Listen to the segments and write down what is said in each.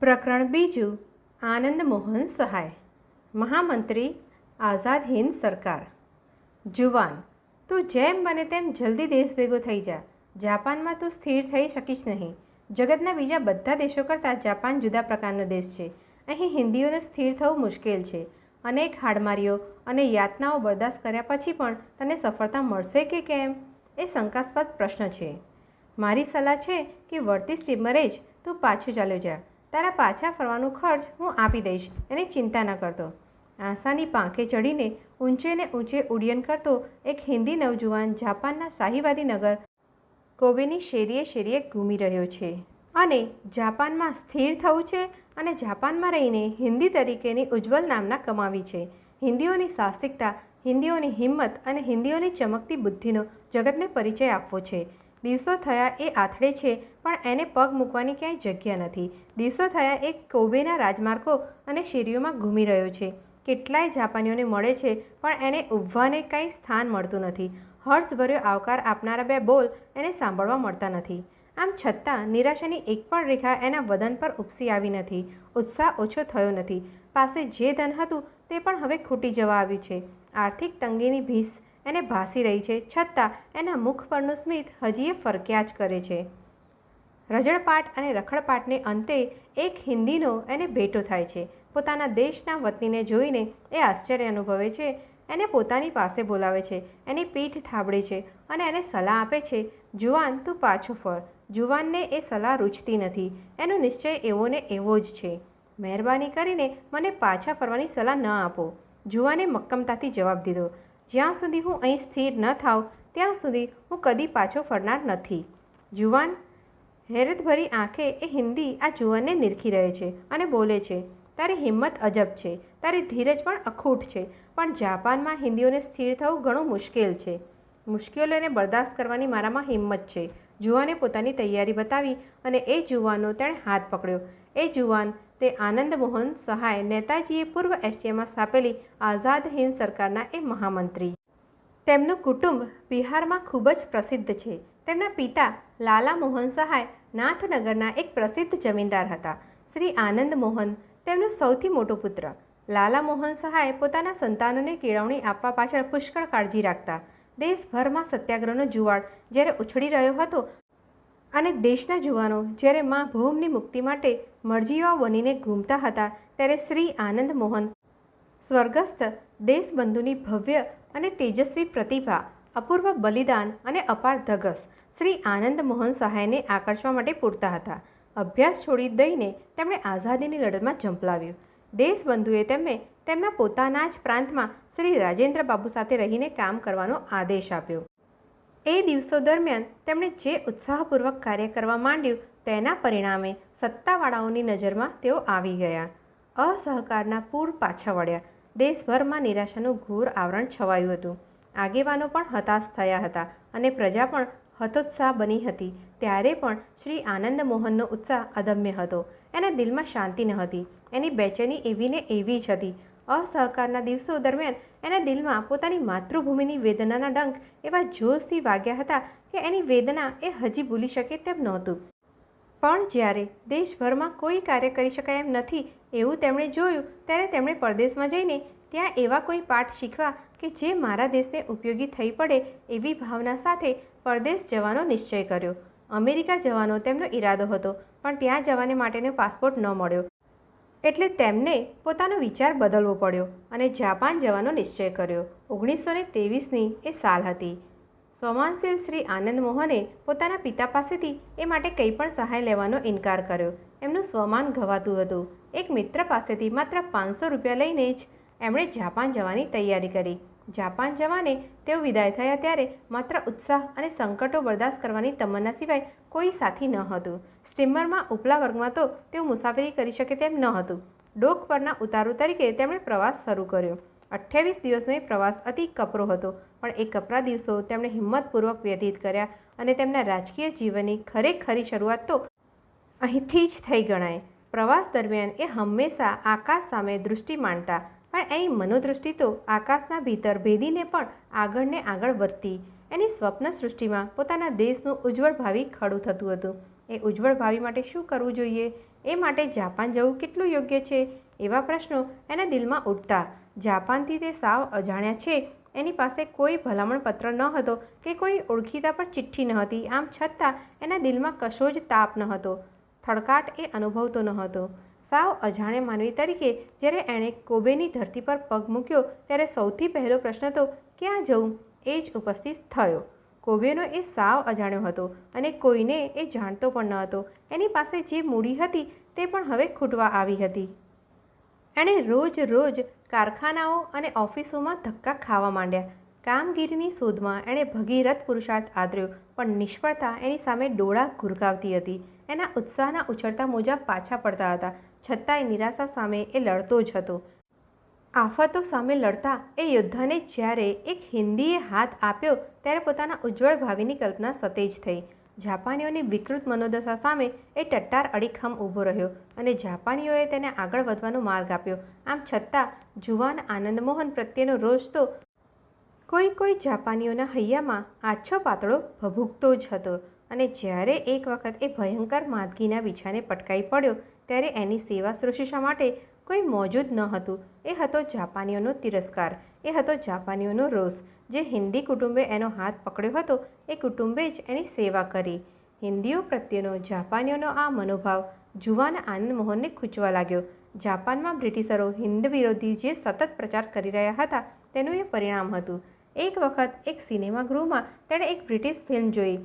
પ્રકરણ બીજું, આનંદ મોહન સહાય. મહામંત્રી, આઝાદ હિન્દ સરકાર. જુવાન, તું જેમ બને તેમ જલ્દી દેશ ભેગો થઈ જા. જાપાનમાં તું સ્થિર થઈ શકીશ નહીં. જગતના બીજા બધા દેશો કરતાં જાપાન જુદા પ્રકારનો દેશ છે. અહીં હિન્દીઓને સ્થિર થવું મુશ્કેલ છે. અનેક હાડમારીઓ અને યાતનાઓ બરદાસ્ત કર્યા પછી પણ તને સફળતા મળશે કે કેમ? એ શંકાસ્પદ પ્રશ્ન છે. મારી સલાહ છે કે વળતી સ્ટીમરે જ તું પાછું ચાલ્યો જા. તારા પાછા ફરવાનો ખર્ચ હું આપી દઈશ, એને ચિંતા ન કરતો. આશાની પાંખે ચડીને ઊંચે ને ઊંચે ઉડ્ડયન કરતો એક હિન્દી નવજુવાન જાપાનના શાહીવાદી નગર કોબેની શેરીએ શેરીએ ઘૂમી રહ્યો છે. અને જાપાનમાં સ્થિર થવું છે અને જાપાનમાં રહીને હિન્દી તરીકેની ઉજ્જવલ નામના કમાવી છે. હિન્દીઓની સાહસિકતા, હિન્દીઓની હિંમત અને હિન્દીઓની ચમકતી બુદ્ધિનો જગતને પરિચય આપવો છે. દિવસો થયા એ આથડે છે, પણ એને પગ મૂકવાની ક્યાંય જગ્યા નથી. દિવસો થયા એ કોબેના રાજમાર્ગો અને શેરીઓમાં ઘૂમી રહ્યો છે. કેટલાય જાપાનીઓને મળે છે, પણ એને ઉભવાને કંઈ સ્થાન મળતું નથી. હર્ષભર્યો આવકાર આપનારા બે બોલ એને સાંભળવા મળતા નથી. આમ છતાં, નિરાશાની એક પણ રેખા એના વદન પર ઉપસી આવી નથી. ઉત્સાહ ઓછો થયો નથી. પાસે જે ધન હતું, તે પણ હવે ખૂટી જવા આવ્યું છે. આર્થિક તંગીની ભીસ એને ભાસી રહી છે. છતાં એના મુખ પરનું સ્મિત હજી એ ફરક્યા જ કરે છે. રજળપાટ અને રખડપાટને અંતે એક હિન્દીનો એને ભેટો થાય છે. પોતાના દેશના વતનીને જોઈને એ આશ્ચર્ય અનુભવે છે. એને પોતાની પાસે બોલાવે છે. એની પીઠ થાબડે છે અને એને સલાહ આપે છે, જુવાન, તું પાછો ફર. જુવાનને એ સલાહ રૂચતી નથી. એનો નિશ્ચય એવો ને એવો જ છે. મહેરબાની કરીને મને પાછા ફરવાની સલાહ ન આપો. જુવાને મક્કમતાથી જવાબ દીધો. જ્યાં સુધી હું અહીં સ્થિર ન થાઉં, ત્યાં સુધી હું કદી પાછો ફરનાર નથી. જુવાન, હેરતભરી આંખે એ હિન્દી આ જુવાનને નિરખી રહે છે અને બોલે છે, તારી હિંમત અજબ છે, તારી ધીરજ પણ અખૂટ છે, પણ જાપાનમાં હિન્દીઓને સ્થિર થવું ઘણું મુશ્કેલ છે. મુશ્કેલીઓને બરદાસ્ત કરવાની મારામાં હિંમત છે. જુવાને પોતાની તૈયારી બતાવી અને એ જુવાનો તેણે હાથ પકડ્યો. એ જુવાન તે આનંદ મોહન સહાય નેતાજીએ પૂર્વ એશિયામાં સ્થાપેલી આઝાદ હિંદ સરકારના એ મહામંત્રી. તેમનું કુટુંબ બિહારમાં ખૂબ જ પ્રસિદ્ધ છે. તેમના પિતા લાલા મોહન સહાય નાથનગરના એક પ્રસિદ્ધ જમીનદાર હતા. શ્રી આનંદ મોહન તેમનું સૌથી મોટો પુત્ર. લાલા મોહન સહાય પોતાના સંતાનોને કેળવણી આપવા પાછળ પુષ્કળ કાળજી રાખતા. દેશભરમાં સત્યાગ્રહનો જુવાળ જ્યારે ઉછળી રહ્યો હતો અને દેશના જુવાનો જ્યારે મા ભૂમની મુક્તિ માટે મરજીવાઓ બનીને ઘૂમતા હતા ત્યારે શ્રી આનંદ મોહન, સ્વર્ગસ્થ દેશબંધુની ભવ્ય અને તેજસ્વી પ્રતિભા, અપૂર્વ બલિદાન અને અપાર ધગસ શ્રી આનંદ મોહન સહાયને આકર્ષવા માટે પૂરતા હતા. અભ્યાસ છોડી દઈને તેમણે આઝાદીની લડતમાં ઝંપલાવ્યું. દેશબંધુએ તેમને તેમના પોતાના જ પ્રાંતમાં શ્રી રાજેન્દ્ર બાબુ સાથે રહીને કામ કરવાનો આદેશ આપ્યો. એ દિવસો દરમિયાન તેમણે જે ઉત્સાહપૂર્વક કાર્ય કરવા માંડ્યું તેના પરિણામે સત્તાવાળાઓની નજરમાં તેઓ આવી ગયા. અસહકારના પૂર પાછા વળ્યા. દેશભરમાં નિરાશાનું ઘોર આવરણ છવાયું હતું. આગેવાનો પણ હતાશ થયા હતા અને પ્રજા પણ હતોત્સાહ બની હતી. ત્યારે પણ શ્રી આનંદ મોહનનો ઉત્સાહ અદમ્ય હતો. એના દિલમાં શાંતિ ન હતી. એની બેચેની એવી ને એવી જ હતી. અસહકારના દિવસો દરમિયાન એના દિલમાં પોતાની માતૃભૂમિની વેદનાના ડંખ એવા જોશથી વાગ્યા હતા કે એની વેદના એ હજી ભૂલી શકે તેમ નહોતું. પણ જ્યારે દેશભરમાં કોઈ કાર્ય કરી શકાય એમ નથી, એવું તેમણે જોયું, ત્યારે તેમણે પરદેશમાં જઈને ત્યાં એવા કોઈ પાઠ શીખવા કે જે મારા દેશને ઉપયોગી થઈ પડે એવી ભાવના સાથે પરદેશ જવાનો નિશ્ચય કર્યો. અમેરિકા જવાનો તેમનો ઈરાદો હતો, પણ ત્યાં જવાને માટેનો પાસપોર્ટ ન મળ્યો. એટલે તેમને પોતાનો વિચાર બદલવો પડ્યો અને જાપાન જવાનો નિશ્ચય કર્યો. ઓગણીસો ને તેવીસની એ સાલ હતી. સ્વમાનશીલ શ્રી આનંદ મોહને પોતાના પિતા પાસેથી એ માટે કંઈ પણ સહાય લેવાનો ઇનકાર કર્યો. એમનું સ્વમાન ઘવાતું હતું. એક મિત્ર પાસેથી માત્ર પાંચસો રૂપિયા લઈને જ એમણે જાપાન જવાની તૈયારી કરી. જાપાન જવાને તેઓ વિદાય થયા ત્યારે માત્ર ઉત્સાહ અને સંકટો બરદાસ્ત કરવાની તમન્ના સિવાય કોઈ સાથી ન હતું. સ્ટીમરમાં ઉપલા વર્ગમાં તો તેઓ મુસાફરી કરી શકે તેમ ન હતું. ડોક પરના ઉતારો તરીકે તેમણે પ્રવાસ શરૂ કર્યો. અઠ્યાવીસ દિવસનો એ પ્રવાસ અતિ કપરો હતો. પણ એ કપરા દિવસો તેમણે હિંમતપૂર્વક વ્યતીત કર્યા અને તેમના રાજકીય જીવનની ખરેખરી શરૂઆત તો અહીંથી જ થઈ ગણાય. પ્રવાસ દરમિયાન એ હંમેશા આકાશ સામે દૃષ્ટિ માંડતા પણ એની મનોદૃષ્ટિ તો આકાશના ભીતર ભેદીને પણ આગળને આગળ વધતી. એની સ્વપ્ન સૃષ્ટિમાં પોતાના દેશનું ઉજ્જવળ ભાવિ ખડું થતું હતું. એ ઉજ્જવળ ભાવિ માટે શું કરવું જોઈએ? એ માટે જાપાન જવું કેટલું યોગ્ય છે? એવા પ્રશ્નો એના દિલમાં ઉઠતા. જાપાનથી તે સાવ અજાણ્યા છે. એની પાસે કોઈ ભલામણ પત્ર ન હતો કે કોઈ ઓળખીતા પર ચિઠ્ઠી ન હતી. આમ છતાં એના દિલમાં કશો જ તાપ ન હતો. થડકાટ એ અનુભવતો ન હતો. સાવ અજાણે માનવી તરીકે જ્યારે એણે કોબેની ધરતી પર પગ મૂક્યો ત્યારે સૌથી પહેલો પ્રશ્ન તો, ક્યાં જવું? એ જ ઉપસ્થિત થયો. કોબેનો એ સાવ અજાણ્યો હતો અને કોઈને એ જાણતો પણ ન હતો. એની પાસે જે મૂડી હતી તે પણ હવે ખૂટવા આવી હતી. એણે રોજ રોજ કારખાનાઓ અને ઓફિસોમાં ધક્કા ખાવા માંડ્યા. કામગીરીની શોધમાં એણે ભગીરથ પુરુષાર્થ આદર્યો, પણ નિષ્ફળતા એની સામે ડોળા ઘુરકાવતી હતી. એના ઉત્સાહના ઉછળતા મોજા પાછા પડતા હતા. છતાંય નિરાશા સામે એ લડતો જ હતો. આફતો સામે લડતા એ યોદ્ધાને જ્યારે એક હિન્દીએ હાથ આપ્યો, ત્યારે પોતાના ઉજ્જવળ ભાવિની કલ્પના સતેજ થઈ. જાપાનીઓની વિકૃત મનોદશા સામે એ ટટ્ટાર અડીખમ ઊભો રહ્યો અને જાપાનીઓએ તેને આગળ વધવાનો માર્ગ આપ્યો. આમ છતાં, જુવાન આનંદમોહન પ્રત્યેનો રોષ તો કોઈ કોઈ જાપાનીઓના હૈયામાં આછો પાતળો ભભૂકતો જ હતો અને જ્યારે એક વખત એ ભયંકર માદગીના વિછાને પટકાઈ પડ્યો, ત્યારે એની સેવા શુશ્રૂષા માટે કોઈ મોજૂદ ન હતું. એ હતો જાપાનીઓનો તિરસ્કાર, એ હતો જાપાનીઓનો રોષ. જે હિન્દી કુટુંબે એનો હાથ પકડ્યો હતો, એ કુટુંબે જ એની સેવા કરી. હિન્દીઓ પ્રત્યેનો જાપાનીઓનો આ મનોભાવ જુવાન આનંદ મોહનને ખૂંચવા લાગ્યો. જાપાનમાં બ્રિટિશરો હિન્દ વિરોધી જે સતત પ્રચાર કરી રહ્યા હતા, તેનું એ પરિણામ હતું. એક વખત એક સિનેમાગૃહમાં તેણે એક બ્રિટિશ ફિલ્મ જોઈ.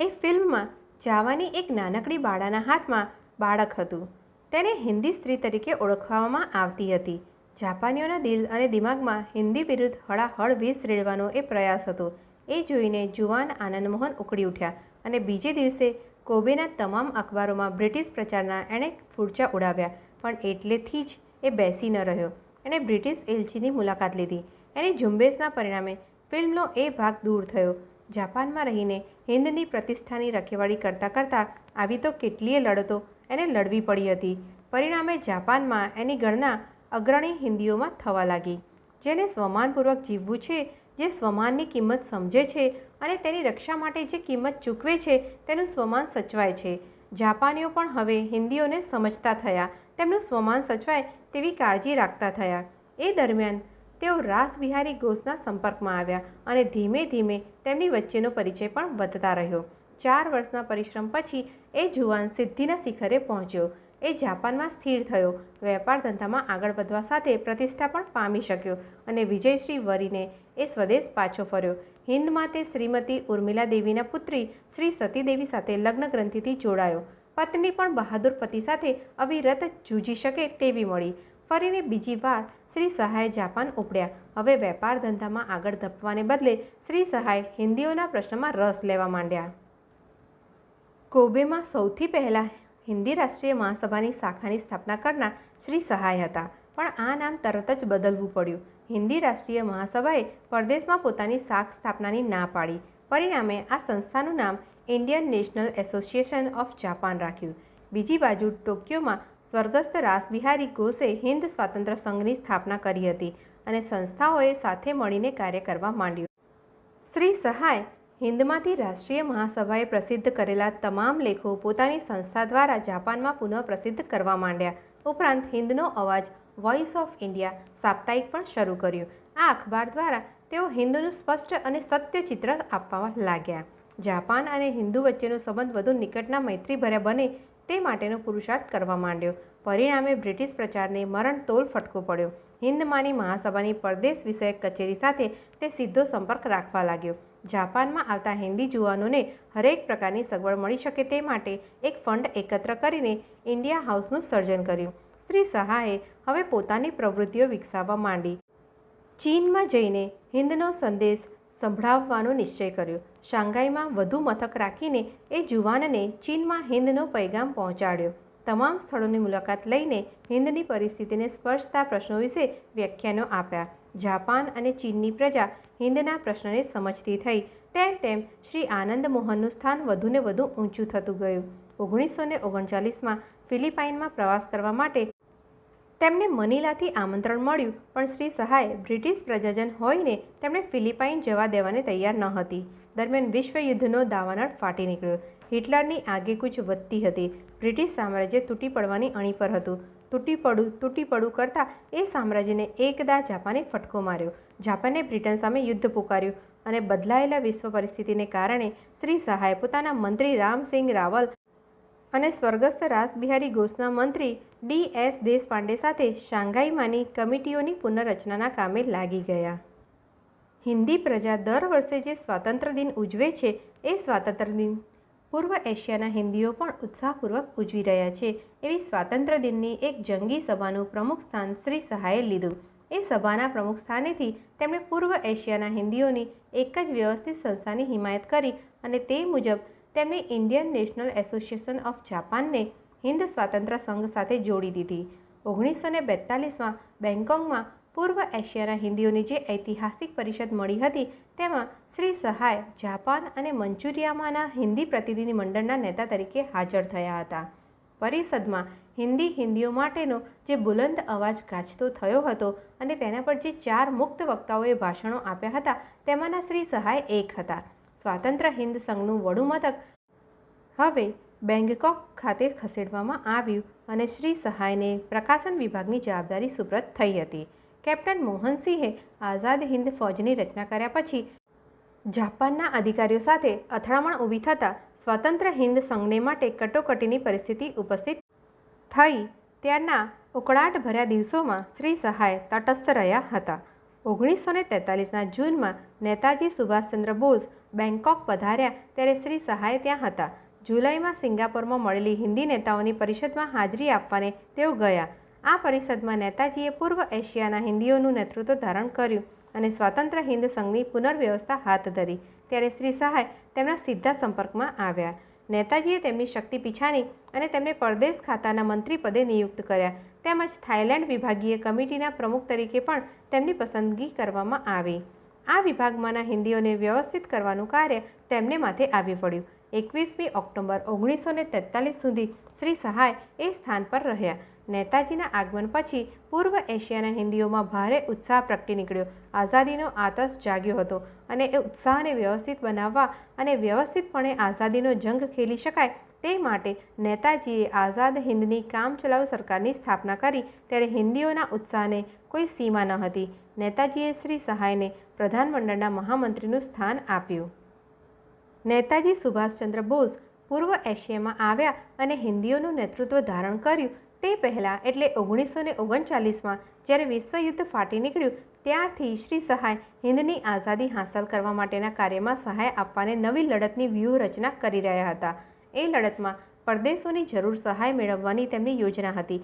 એ ફિલ્મમાં જાવાની એક નાનકડી બાળાના હાથમાં બાળક હતું. તેને હિન્દી સ્ત્રી તરીકે ઓળખવામાં આવતી હતી. જાપાનીઓના દિલ અને દિમાગમાં હિન્દી વિરુદ્ધ હળાહળ વીસ રેડવાનો એ પ્રયાસ હતો. એ જોઈને જુવાન આનંદમોહન ઉકળી ઉઠ્યા અને બીજે દિવસે કોબેના તમામ અખબારોમાં બ્રિટિશ પ્રચારના એણે ફૂડચા ઉડાવ્યા. પણ એટલેથી જ એ બેસી ન રહ્યો. એણે બ્રિટિશ એલચીની મુલાકાત લીધી. એની ઝુંબેશના પરિણામે ફિલ્મનો એ ભાગ દૂર થયો. જાપાનમાં રહીને હિન્દની પ્રતિષ્ઠાની રખેવાળી કરતાં કરતાં આવી તો કેટલીય લડતો એને લડવી પડી હતી. પરિણામે જાપાનમાં એની ગણના અગ્રણી હિન્દીઓમાં થવા લાગી. જેને સ્વમાનપૂર્વક જીવવું છે, જે સ્વમાનની કિંમત સમજે છે અને તેની રક્ષા માટે જે કિંમત ચૂકવે છે, તેનું સ્વમાન સચવાય છે. જાપાનીઓ પણ હવે હિન્દીઓને સમજતા થયા. તેમનું સ્વમાન સચવાય તેવી કાળજી રાખતા થયા. એ દરમિયાન તેઓ રાસબિહારી ઘોષના સંપર્કમાં આવ્યા અને ધીમે ધીમે તેમની વચ્ચેનો પરિચય પણ વધતા રહ્યો. ચાર વર્ષના પરિશ્રમ પછી એ જુવાન સિદ્ધિના શિખરે પહોંચ્યો. એ જાપાનમાં સ્થિર થયો. વેપાર ધંધામાં આગળ વધવા સાથે પ્રતિષ્ઠા પણ પામી શક્યો અને વિજયશ્રી વરીને એ સ્વદેશ પાછો ફર્યો. હિન્દમાં તે શ્રીમતી ઉર્મિલા દેવીના પુત્રી શ્રી સતીદેવી સાથે લગ્ન ગ્રંથિથી જોડાયો. પત્ની પણ બહાદુર પતિ સાથે અવિરત જૂજી શકે તેવી મળી. ફરીને બીજી વાર શ્રી સહાય જાપાન ઉપડ્યા. હવે વેપાર ધંધામાં આગળ ધપવાને બદલે શ્રી સહાય હિન્દીઓના પ્રશ્નમાં રસ લેવા માંડ્યા. કોબેમાં સૌથી પહેલાં હિન્દી રાષ્ટ્રીય મહાસભાની શાખાની સ્થાપના કરનાર શ્રી સહાય હતા. પણ આ નામ તરત જ બદલવું પડ્યું. હિન્દી રાષ્ટ્રીય મહાસભાએ પરદેશમાં પોતાની શાખ સ્થાપનાની ના પાડી. પરિણામે આ સંસ્થાનું નામ Indian National Association of Japan રાખ્યું. બીજી બાજુ ટોક્યોમાં સ્વર્ગસ્થ રાસબિહારી ઘોષે હિન્દ સ્વાતંત્ર્ય સંઘની સ્થાપના કરી હતી અને સંસ્થાઓએ સાથે મળીને કાર્ય કરવા માંડ્યું. શ્રી સહાય હિન્દમાંથી રાષ્ટ્રીય મહાસભાએ પ્રસિદ્ધ કરેલા તમામ લેખો પોતાની સંસ્થા દ્વારા જાપાનમાં પુનઃ પ્રસિદ્ધ કરવા માંડ્યા. ઉપરાંત હિન્દનો અવાજ વોઇસ ઓફ ઇન્ડિયા સાપ્તાહિક પણ શરૂ કર્યું. આ અખબાર દ્વારા તેઓ હિન્દુનું સ્પષ્ટ અને સત્ય ચિત્ર આપવા લાગ્યા. જાપાન અને હિન્દુ વચ્ચેનો સંબંધ વધુ નિકટના મૈત્રીભર્યા બને તે માટેનો પુરુષાર્થ કરવા માંડ્યો. પરિણામે બ્રિટિશ પ્રચારને મરણ તોલ ફટકો પડ્યો. હિન્દમાની મહાસભાની પરદેશ વિષયક કચેરી સાથે તે સીધો સંપર્ક રાખવા લાગ્યો. જાપાનમાં આવતા હિન્દી જુવાનોને હરેક પ્રકારની સગવડ મળી શકે તે માટે એક ફંડ એકત્ર કરીને ઇન્ડિયા હાઉસનું સર્જન કર્યું. શ્રી સહાએ હવે પોતાની પ્રવૃત્તિઓ વિકસાવવા માંડી. ચીનમાં જઈને હિન્દનો સંદેશ સંભળાવવાનો નિશ્ચય કર્યો. શાંઘાઈમાં વધુ મથક રાખીને એ જુવાનને ચીનમાં હિન્દનો પૈગામ પહોંચાડ્યો. તમામ સ્થળોની મુલાકાત લઈને હિન્દની પરિસ્થિતિને સ્પર્શતા પ્રશ્નો વિશે વ્યાખ્યાનો આપ્યા. જાપાન અને ચીનની પ્રજા હિન્દના પ્રશ્નને સમજતી થઈ. તેમ તેમ શ્રી આનંદ મોહનનું સ્થાન વધુને વધુ ઊંચું થતું ગયું. ઓગણીસો ને ઓગણચાલીસમાં ફિલિપાઇનમાં પ્રવાસ કરવા માટે તેમને મનીલાથી આમંત્રણ મળ્યું, પણ શ્રી સહાય બ્રિટિશ પ્રજાજન હોઈને તેમણે ફિલિપાઇન જવા દેવાને તૈયાર ન હતી. દરમિયાન વિશ્વયુદ્ધનો દાવાનળ ફાટી નીકળ્યો. હિટલરની આગેકૂચ વધતી હતી. બ્રિટિશ સામ્રાજ્ય તૂટી પડવાની અણી પર હતું. તૂટી પડું તૂટી પડું કરતાં એ સામ્રાજ્યને એકદા જાપાને ફટકો માર્યો. જાપાને બ્રિટન સામે યુદ્ધ પુકાર્યું અને બદલાયેલા વિશ્વ પરિસ્થિતિને કારણે શ્રી સહાય પોતાના મંત્રી રામસિંહ રાવલ અને સ્વર્ગસ્થ રાસબિહારી ઘોષના મંત્રી ડી એસ દેશપાંડે સાથે શાંઘાઈમાંની કમિટીઓની પુનઃરચનાના કામે લાગી ગયા. હિન્દી પ્રજા દર વર્ષે જે સ્વાતંત્ર્ય દિન ઉજવે છે, એ સ્વાતંત્ર્ય દિન પૂર્વ એશિયાના હિન્દીઓ પણ ઉત્સાહપૂર્વક ઉજવી રહ્યા છે. એવી સ્વાતંત્ર્ય દિનની એક જંગી સભાનું પ્રમુખ સ્થાન શ્રી સહાયે લીધું. એ સભાના પ્રમુખ સ્થાનેથી તેમણે પૂર્વ એશિયાના હિન્દીઓની એક જ વ્યવસ્થિત સંસ્થાની હિમાયત કરી અને તે મુજબ તેમણે ઇન્ડિયન નેશનલ એસોસિએશન ઓફ જાપાનને હિન્દ સ્વાતંત્ર્ય સંઘ સાથે જોડી દીધી. ઓગણીસો ને બેતાલીસમાં બેંગકોકમાં પૂર્વ એશિયાના હિન્દીઓની જે ઐતિહાસિક પરિષદ મળી હતી, તેમાં શ્રી સહાય જાપાન અને મંચુરિયામાંના હિન્દી પ્રતિનિધિ મંડળના નેતા તરીકે હાજર થયા હતા. પરિષદમાં હિન્દી હિન્દીઓ માટેનો જે બુલંદ અવાજ ગાજતો થયો હતો અને તેના પર જે ચાર મુક્ત વક્તાઓએ ભાષણો આપ્યા હતા, તેમાંના શ્રી સહાય એક હતા. સ્વાતંત્ર્ય હિન્દ સંઘનું વડું મથક હવે બેંગકોક ખાતે ખસેડવામાં આવ્યું અને શ્રી સહાયને પ્રકાશન વિભાગની જવાબદારી સુપ્રત થઈ હતી. કેપ્ટન મોહનસિંહે આઝાદ હિન્દ ફૌજની રચના કર્યા પછી જાપાનના અધિકારીઓ સાથે અથડામણ ઊભી થતાં સ્વતંત્ર હિન્દ સંઘને માટે કટોકટીની પરિસ્થિતિ ઉપસ્થિત થઈ. ત્યારના ઉકળાટ ભર્યા દિવસોમાં શ્રી સહાય તટસ્થ રહ્યા હતા. ઓગણીસો ને તેતાલીસના જૂનમાં નેતાજી સુભાષચંદ્ર બોઝ બેંકોક પધાર્યા ત્યારે શ્રી સહાય ત્યાં હતા. જુલાઈમાં સિંગાપોરમાં મળેલી હિન્દી નેતાઓની પરિષદમાં હાજરી આપવાને તેઓ ગયા. આ પરિષદમાં નેતાજીએ પૂર્વ એશિયાના હિન્દીઓનું નેતૃત્વ ધારણ કર્યું અને સ્વતંત્ર હિન્દ સંઘની પુનર્વ્યવસ્થા હાથ ધરી. ત્યારે શ્રી સહાય તેમના સીધા સંપર્કમાં આવ્યા. નેતાજીએ તેમની શક્તિ પીછાની અને તેમને પરદેશ ખાતાના મંત્રી પદે નિયુક્ત કર્યા. તેમજ થાઇલેન્ડ વિભાગીય કમિટીના પ્રમુખ તરીકે પણ તેમની પસંદગી કરવામાં આવી. આ વિભાગમાંના હિન્દીઓને વ્યવસ્થિત કરવાનું કાર્ય તેમને માથે આવી પડ્યું એકવીસમી ઓક્ટોબર ઓગણીસો ને સુધી શ્રી સહાય એ સ્થાન પર રહ્યા. નેતાજીના આગમન પછી પૂર્વ એશિયાના હિન્દીઓમાં ભારે ઉત્સાહ પ્રગટી નીકળ્યો. આઝાદીનો આતસ જાગ્યો હતો અને એ ઉત્સાહને વ્યવસ્થિત બનાવવા અને વ્યવસ્થિતપણે આઝાદીનો જંગ ખેલી શકાય તે માટે નેતાજીએ આઝાદ હિન્દની કામચલાઉ સરકારની સ્થાપના કરી ત્યારે હિન્દીઓના ઉત્સાહને કોઈ સીમા ન હતી. નેતાજીએ શ્રી સહાયને પ્રધાનમંડળના મહામંત્રીનું સ્થાન આપ્યું. નેતાજી સુભાષચંદ્ર બોઝ પૂર્વ એશિયામાં આવ્યા અને હિન્દીઓનું નેતૃત્વ ધારણ કર્યું તે પહેલાં એટલે ઓગણીસો ને ઓગણચાલીસમાં જ્યારે વિશ્વયુદ્ધ ફાટી નીકળ્યું, ત્યારથી શ્રી સહાય હિન્દની આઝાદી હાંસલ કરવા માટેના કાર્યમાં સહાય આપવાને નવી લડતની વ્યૂહરચના કરી રહ્યા હતા. એ લડતમાં પરદેશોની જરૂર સહાય મેળવવાની તેમની યોજના હતી.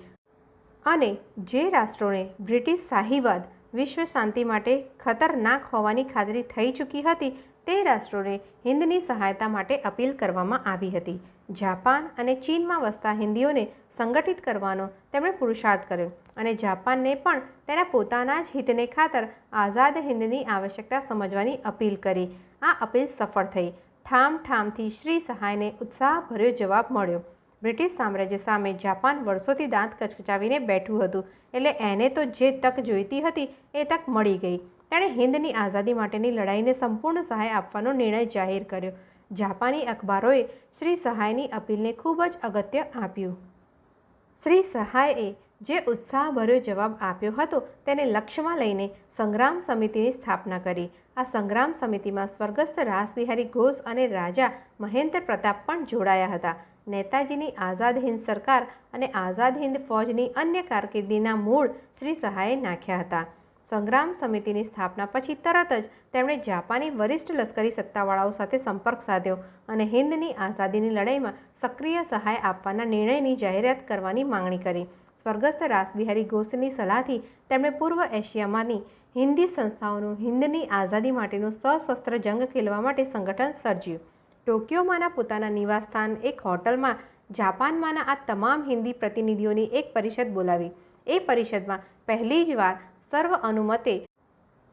અને જે રાષ્ટ્રોને બ્રિટિશ શાહીવાદ, વિશ્વ શાંતિ માટે ખતરનાક હોવાની ખાતરી થઈ ચૂકી હતી, તે રાષ્ટ્રોને હિન્દની સહાયતા માટે અપીલ કરવામાં આવી હતી. જાપાન અને ચીનમાં વસતા હિન્દીઓને સંગઠિત કરવાનો તેમણે પુરુષાર્થ કર્યો અને જાપાનને પણ તેના પોતાના જ હિતને ખાતર આઝાદ હિંદની આવશ્યકતા સમજવાની અપીલ કરી. આ અપીલ સફળ થઈ. ઠામ ઠામથી શ્રી સહાયને ઉત્સાહભર્યો જવાબ મળ્યો. બ્રિટિશ સામ્રાજ્ય સામે જાપાન વર્ષોથી દાંત કચકચાવીને બેઠું હતું, એટલે એને તો જે તક જોઈતી હતી એ તક મળી ગઈ. તેણે હિન્દની આઝાદી માટેની લડાઈને સંપૂર્ણ સહાય આપવાનો નિર્ણય જાહેર કર્યો. જાપાની અખબારોએ શ્રી સહાયની અપીલને ખૂબ જ અગત્ય આપ્યું. શ્રી સહાયે જે ઉત્સાહભર્યો જવાબ આપ્યો હતો તેને લક્ષ્યમાં લઈને સંગ્રામ સમિતિની સ્થાપના કરી. આ સંગ્રામ સમિતિમાં સ્વર્ગસ્થ રાસબિહારી ઘોષ અને રાજા મહેન્દ્ર પ્રતાપ પણ જોડાયા હતા. નેતાજીની આઝાદ હિન્દ સરકાર અને આઝાદ હિન્દ ફૌજની અન્ય કારકિર્દીના મૂળ શ્રી સહાયે નાખ્યા હતા. સંગ્રામ સમિતિની સ્થાપના પછી તરત જ તેમણે જાપાની વરિષ્ઠ લશ્કરી સત્તાવાળાઓ સાથે સંપર્ક સાધ્યો અને હિન્દની આઝાદીની લડાઈમાં સક્રિય સહાય આપવાના નિર્ણયની જાહેરાત કરવાની માંગણી કરી. સ્વર્ગસ્થ રાસબિહારી ઘોષની સલાહથી તેમણે પૂર્વ એશિયામાંની હિન્દી સંસ્થાઓનું હિન્દની આઝાદી માટેનું સશસ્ત્ર જંગ ખેલવા માટે સંગઠન સર્જ્યું. ટોક્યોમાંના પોતાના નિવાસસ્થાન એક હોટલમાં જાપાનમાંના આ તમામ હિન્દી પ્રતિનિધિઓની એક પરિષદ બોલાવી. એ પરિષદમાં પહેલી જ વાર સર્વ અનુમતે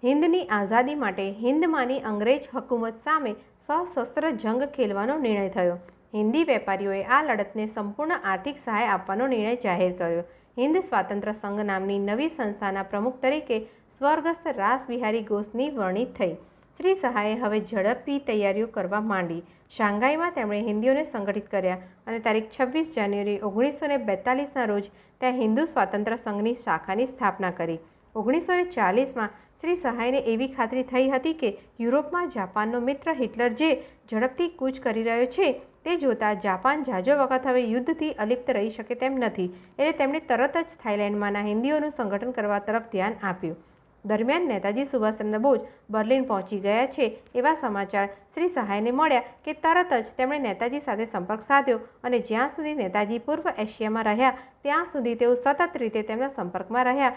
હિન્દની આઝાદી માટે હિન્દમાંની અંગ્રેજ હકુમત સામે સશસ્ત્ર જંગ ખેલવાનો નિર્ણય થયો. હિન્દી વેપારીઓએ આ લડતને સંપૂર્ણ આર્થિક સહાય આપવાનો નિર્ણય જાહેર કર્યો. હિન્દ સ્વાતંત્ર્ય સંઘ નામની નવી સંસ્થાના પ્રમુખ તરીકે સ્વર્ગસ્થ રાસબિહારી ઘોષની વર્ણિત થઈ. શ્રી સહાયે હવે ઝડપી તૈયારીઓ કરવા માંડી. શાંઘાઈમાં તેમણે હિન્દીઓને સંગઠિત કર્યા અને તારીખ છવ્વીસ જાન્યુઆરી ઓગણીસો ને બેતાલીસના રોજ ત્યાં હિન્દુ સ્વાતંત્ર્ય સંઘની શાખાની સ્થાપના કરી. ઓગણીસો ને ચાલીસમાં શ્રી સહાયને એવી ખાતરી થઈ હતી કે યુરોપમાં જાપાનનો મિત્ર હિટલર જે ઝડપથી કૂચ કરી રહ્યો છે, તે જોતાં જાપાન જાજો વખત હવે યુદ્ધથી અલિપ્ત રહી શકે તેમ નથી. એટલે તેમણે તરત જ થાઇલેન્ડમાંના હિન્દીઓનું સંગઠન કરવા તરફ ધ્યાન આપ્યું. દરમિયાન નેતાજી સુભાષચંદ્ર બોઝ બર્લિન પહોંચી ગયા છે એવા સમાચાર શ્રી સહાયને મળ્યા કે તરત જ તેમણે નેતાજી સાથે સંપર્ક સાધ્યો અને જ્યાં સુધી નેતાજી પૂર્વ એશિયામાં રહ્યા, ત્યાં સુધી તેઓ સતત રીતે તેમના સંપર્કમાં રહ્યા.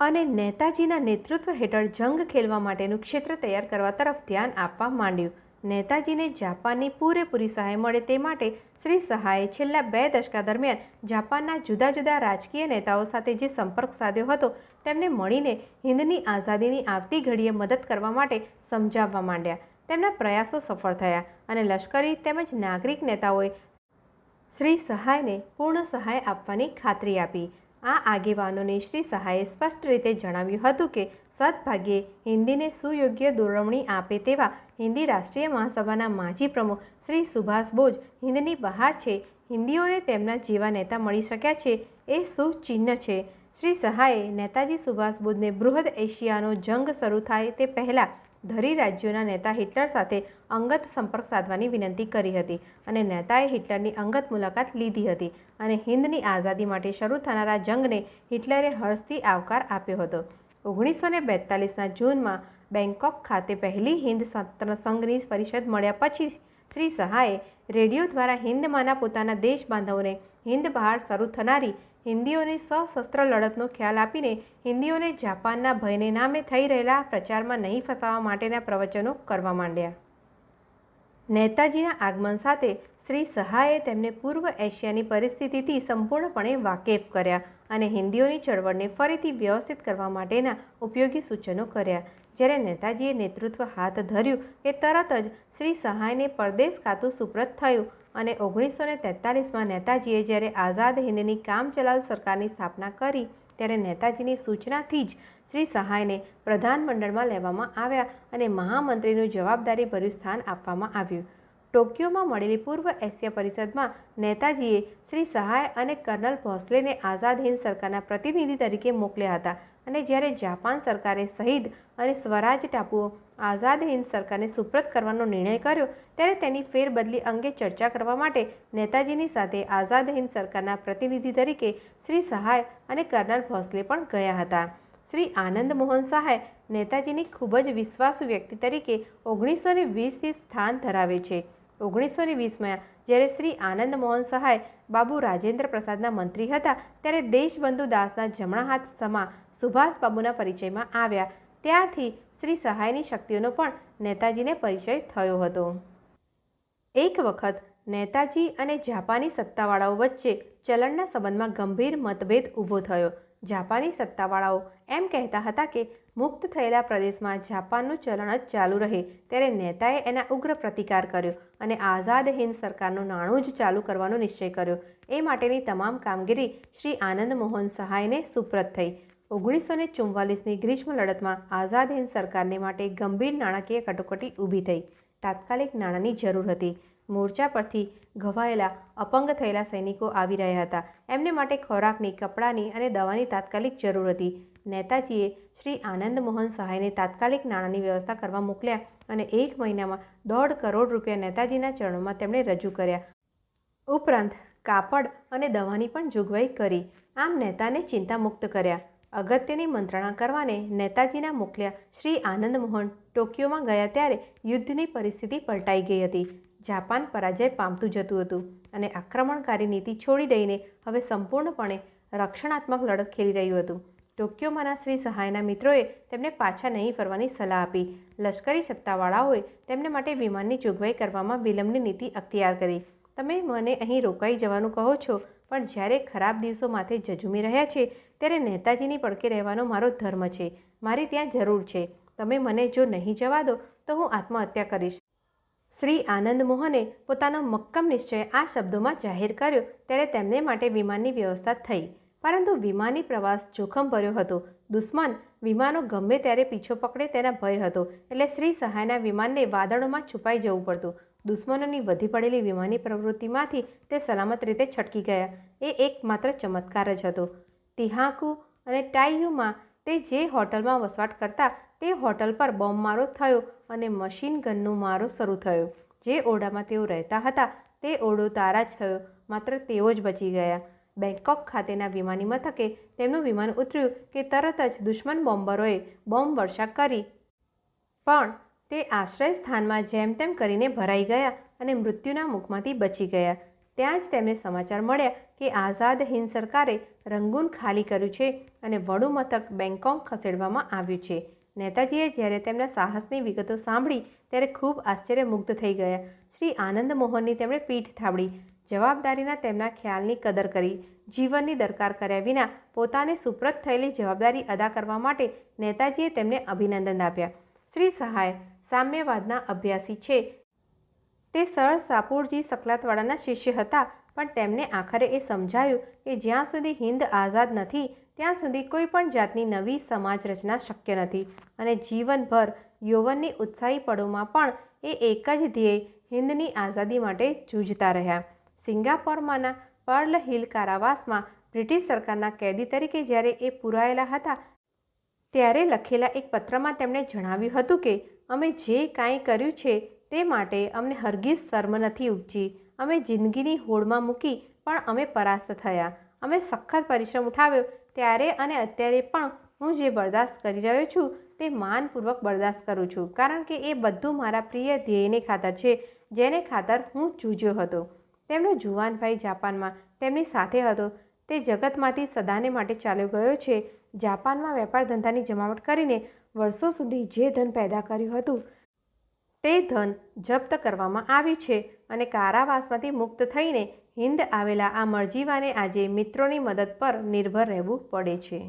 અને નેતાજીના નેતૃત્વ હેઠળ જંગ ખેલવા માટેનું ક્ષેત્ર તૈયાર કરવા તરફ ધ્યાન આપવા માંડ્યું. નેતાજીને જાપાનની પૂરેપૂરી સહાય મળે તે માટે શ્રી સહાયે છેલ્લા બે દશકા દરમિયાન જાપાનના જુદા જુદા રાજકીય નેતાઓ સાથે જે સંપર્ક સાધ્યો હતો, તેમને મળીને હિન્દની આઝાદીની આવતી ઘડીએ મદદ કરવા માટે સમજાવવા માંડ્યા. તેમના પ્રયાસો સફળ થયા અને લશ્કરી તેમજ નાગરિક નેતાઓએ શ્રી સહાયને પૂર્ણ સહાય આપવાની ખાતરી આપી. આ આગેવાનોને શ્રી સહાયે સ્પષ્ટ રીતે જણાવ્યું હતું કે સદભાગ્યે હિન્દીને સુયોગ્ય દોરવણી આપે તેવા હિન્દી રાષ્ટ્રીય મહાસભાના માજી પ્રમુખ શ્રી સુભાષ બોઝ હિન્દની બહાર છે. હિન્દીઓને તેમના જેવા નેતા મળી શક્યા છે એ સુચિહ્ન છે. શ્રી સહાયે નેતાજી સુભાષ બોઝને બૃહદ એશિયાનો જંગ શરૂ થાય તે પહેલાં ધરી રાજ્યોના નેતા હિટલર સાથે અંગત સંપર્ક સાધવાની વિનંતી કરી હતી અને નેતાએ હિટલરની અંગત મુલાકાત લીધી હતી અને હિન્દની આઝાદી માટે શરૂ થનારા જંગને હિટલરે હર્ષથી આવકાર આપ્યો હતો. ઓગણીસો ને બેતાલીસના જૂનમાં બેંકોક ખાતે પહેલી હિન્દ સ્વતંત્ર સંઘની પરિષદ મળ્યા પછી શ્રી સહાયે રેડિયો દ્વારા હિન્દમાંના પોતાના દેશ બાંધવોને હિન્દ બહાર શરૂ થનારી હિન્દીઓની સશસ્ત્ર લડતનો ખ્યાલ આપીને હિન્દીઓને જાપાનના ભયને નામે થઈ રહેલા પ્રચારમાં નહીં ફસાવા માટેના પ્રવચનો કરવા માંડ્યા. નેતાજીના આગમન સાથે શ્રી સહાયે તેમને પૂર્વ એશિયાની પરિસ્થિતિથી સંપૂર્ણપણે વાકેફ કર્યા અને હિન્દીઓની ચળવળને ફરીથી વ્યવસ્થિત કરવા માટેના ઉપયોગી સૂચનો કર્યા, જ્યારે નેતાજીએ નેતૃત્વ હાથ ધર્યું કે તરત જ શ્રી સહાયને પરદેશ કાતું સુપ્રત થયું અને ઓગણીસો ને તેતાલીસમાં નેતાજીએ જ્યારે આઝાદ હિન્દની કામચલાઉ સરકારની સ્થાપના કરી, ત્યારે નેતાજીની સૂચનાથી જ શ્રી સહાયને પ્રધાનમંડળમાં લેવામાં આવ્યા અને મહામંત્રીનું જવાબદારીભર્યું સ્થાન આપવામાં આવ્યું. ટોક્યોમાં મળેલી પૂર્વ એશિયા પરિષદમાં નેતાજીએ શ્રી સહાય અને કર્નલ ભોસલેને આઝાદ હિન્દ સરકારના પ્રતિનિધિ તરીકે મોકલ્યા હતા અને જ્યારે જાપાન સરકારે શહીદ અને સ્વરાજ ટાપુઓ આઝાદ હિન્દ સરકારને સુપ્રત કરવાનો નિર્ણય કર્યો, ત્યારે તેની ફેરબદલી અંગે ચર્ચા કરવા માટે નેતાજીની સાથે આઝાદ હિન્દ સરકારના પ્રતિનિધિ તરીકે શ્રી સહાય અને કર્નલ ભોસલે પણ ગયા હતા. શ્રી આનંદ મોહન સહાય નેતાજીની ખૂબ જ વિશ્વાસુ વ્યક્તિ તરીકે ઓગણીસો ને વીસથી સ્થાન ધરાવે છે. ઓગણીસો ને વીસમાં જ્યારે શ્રી આનંદ મોહન સહાય બાબુ રાજેન્દ્ર પ્રસાદના મંત્રી હતા, ત્યારે દેશબંધુ દાસના જમણા હાથ સમા સુભાષબાબુના પરિચયમાં આવ્યા. ત્યારથી શ્રી સહાયની શક્તિઓનો પણ નેતાજીને પરિચય થયો હતો. એક વખત નેતાજી અને જાપાની સત્તાવાળાઓ વચ્ચે ચલણના સંબંધમાં ગંભીર મતભેદ ઊભો થયો. જાપાની સત્તાવાળાઓ એમ કહેતા હતા કે, મુક્ત થયેલા પ્રદેશમાં જાપાનનું ચલણ જ ચાલુ રહે, ત્યારે નેતાએ એના ઉગ્ર પ્રતિકાર કર્યો અને આઝાદ હિન્દ સરકારનું નાણું જ ચાલુ કરવાનો નિશ્ચય કર્યો. એ માટેની તમામ કામગીરી શ્રી આનંદ મોહન સહાયને સુપ્રત થઈ. ઓગણીસો ને ચુમ્વાલીસની ગ્રીષ્મ લડતમાં આઝાદ હિન્દ સરકારને માટે ગંભીર નાણાકીય કટોકટી ઊભી થઈ. તાત્કાલિક નાણાંની જરૂર હતી. મોરચા પરથી ઘવાયેલા, અપંગ થયેલા સૈનિકો આવી રહ્યા હતા. એમને માટે ખોરાકની, કપડાની અને દવાની તાત્કાલિક જરૂર હતી. નેતાજીએ શ્રી આનંદ મોહન સહાયને તાત્કાલિક નાણાંની વ્યવસ્થા કરવા મોકલ્યા અને એક મહિનામાં દોઢ કરોડ રૂપિયા નેતાજીના ચરણોમાં તેમણે રજૂ કર્યા. ઉપરાંત કાપડ અને દવાની પણ જોગવાઈ કરી. આમ નેતાને ચિંતામુક્ત કર્યા. અગત્યની મંત્રણા કરવાને નેતાજીના મોકલ્યા શ્રી આનંદ મોહન ટોક્યોમાં ગયા ત્યારે યુદ્ધની પરિસ્થિતિ પલટાઈ ગઈ હતી. જાપાન પરાજય પામતું જતું હતું અને આક્રમણકારી નીતિ છોડી દઈને હવે સંપૂર્ણપણે રક્ષણાત્મક લડત ખેલી રહ્યું હતું. ટોક્યોમાંના શ્રી સહાયના મિત્રોએ તેમને પાછા નહીં ફરવાની સલાહ આપી. લશ્કરી સત્તાવાળાઓએ તેમને માટે વિમાનની જોગવાઈ કરવામાં વિલંબની નીતિ અખ્તિયાર કરી. તમે મને અહીં રોકાઈ જવાનું કહો છો, પણ જ્યારે ખરાબ દિવસો માથે જજુમી રહ્યા છે ત્યારે નેતાજીની પડકે રહેવાનો મારો ધર્મ છે. મારી ત્યાં જરૂર છે. તમે મને જો નહીં જવા દો, તો હું આત્મહત્યા કરીશ. શ્રી આનંદ મોહને પોતાનો મક્કમ નિશ્ચય આ શબ્દોમાં જાહેર કર્યો ત્યારે તેમને માટે વિમાનની વ્યવસ્થા થઈ. પરંતુ વિમાની પ્રવાસ જોખમ ભર્યો હતો. દુશ્મન વિમાનો ગમે ત્યારે પીછો પકડે તેના ભય હતો. એટલે શ્રી સહાયના વિમાનને વાદળોમાં છુપાઈ જવું પડતું. દુશ્મનોની વધી પડેલી વિમાની પ્રવૃત્તિમાંથી તે સલામત રીતે છટકી ગયા. એ એકમાત્ર ચમત્કાર જ હતો. તિહાકુ અને ટાઈયુમાં તે જે હોટલમાં વસવાટ કરતા તે હોટલ પર બોમ્બમારો થયો અને મશીન ગનનો મારો શરૂ થયો. જે ઓરડામાં તેઓ રહેતા હતા, તે ઓરડો તારા જ થયો, માત્ર તેઓ જ બચી ગયા. બેંકોક ખાતેના વિમાની મથકે તેમનું વિમાન ઉતર્યું કે તરત જ દુશ્મન બોમ્બરોએ બોમ્બ વર્ષા કરી. પણ તે આશ્રય સ્થાનમાં જેમ તેમ કરીને ભરાઈ ગયા અને મૃત્યુના મુખમાંથી બચી ગયા. ત્યાં જ તેમને સમાચાર મળ્યા કે આઝાદ હિંદ સરકારે રંગૂન ખાલી કર્યું છે અને વડુ મથક બેંગકોંગ ખસેડવામાં આવ્યું છે. નેતાજીએ જ્યારે તેમના સાહસની વિગતો સાંભળી, ત્યારે ખૂબ આશ્ચર્યમુગ્ધ થઈ ગયા. શ્રી આનંદ મોહનની તેમણે પીઠ થાબડી, જવાબદારીના તેમના ખ્યાલની કદર કરી, જીવનની દરકાર કર્યા વિના પોતાને સુપ્રત થયેલી જવાબદારી અદા કરવા માટે નેતાજીએ તેમને અભિનંદન આપ્યા. શ્રી સહાય, સામ્યવાદના અભ્યાસી છે. તે સર સાપુરજી સકલાતવાળાના શિષ્ય હતા. પણ તેમને આખરે એ સમજાયું કે જ્યાં સુધી હિન્દ આઝાદ નથી, ત્યાં સુધી કોઈ પણ જાતની નવી સમાજ રચના શક્ય નથી. અને જીવનભર યૌવનની ઉત્સાહી પળોમાં પણ એ એક જ ધ્યેય હિન્દની આઝાદી માટે જૂજતા રહ્યા. સિંગાપોરમાંના પર્લ હિલ કારાવાસમાં બ્રિટિશ સરકારના કેદી તરીકે જ્યારે એ પુરાયેલા હતા, ત્યારે લખેલા એક પત્રમાં તેમણે જણાવ્યું હતું કે, અમે જે કાંઈ કર્યું છે તે માટે અમને હરગીઝ શર્મ નથી ઉપજી અમે જિંદગીની હોડમાં મૂકી પણ અમે પરાસ્ત થયા. અમે સખત પરિશ્રમ ઉઠાવ્યો. ત્યારે અને અત્યારે પણ હું જે બરદાસ્ત કરી રહ્યો છું તે માનપૂર્વક બરદાસ્ત કરું છું. કારણ કે એ બધું મારા પ્રિય ધ્યેયને ખાતર છે, જેને ખાતર હું જૂજ્યો હતો. તેમનો જુવાનભાઈ જાપાનમાં તેમની સાથે હતો. તે જગતમાંથી સદાને માટે ચાલ્યો ગયો છે. જાપાનમાં વેપાર ધંધાની જમાવટ કરીને વર્ષો સુધી જે ધન પેદા કર્યું હતું તે ધન જપ્ત કરવામાં આવ્યું છે અને કારાવાસમાંથી મુક્ત થઈને હિન્દ આવેલા આ મરજીવાને આજે મિત્રોની મદદ પર નિર્ભર રહેવું પડે છે.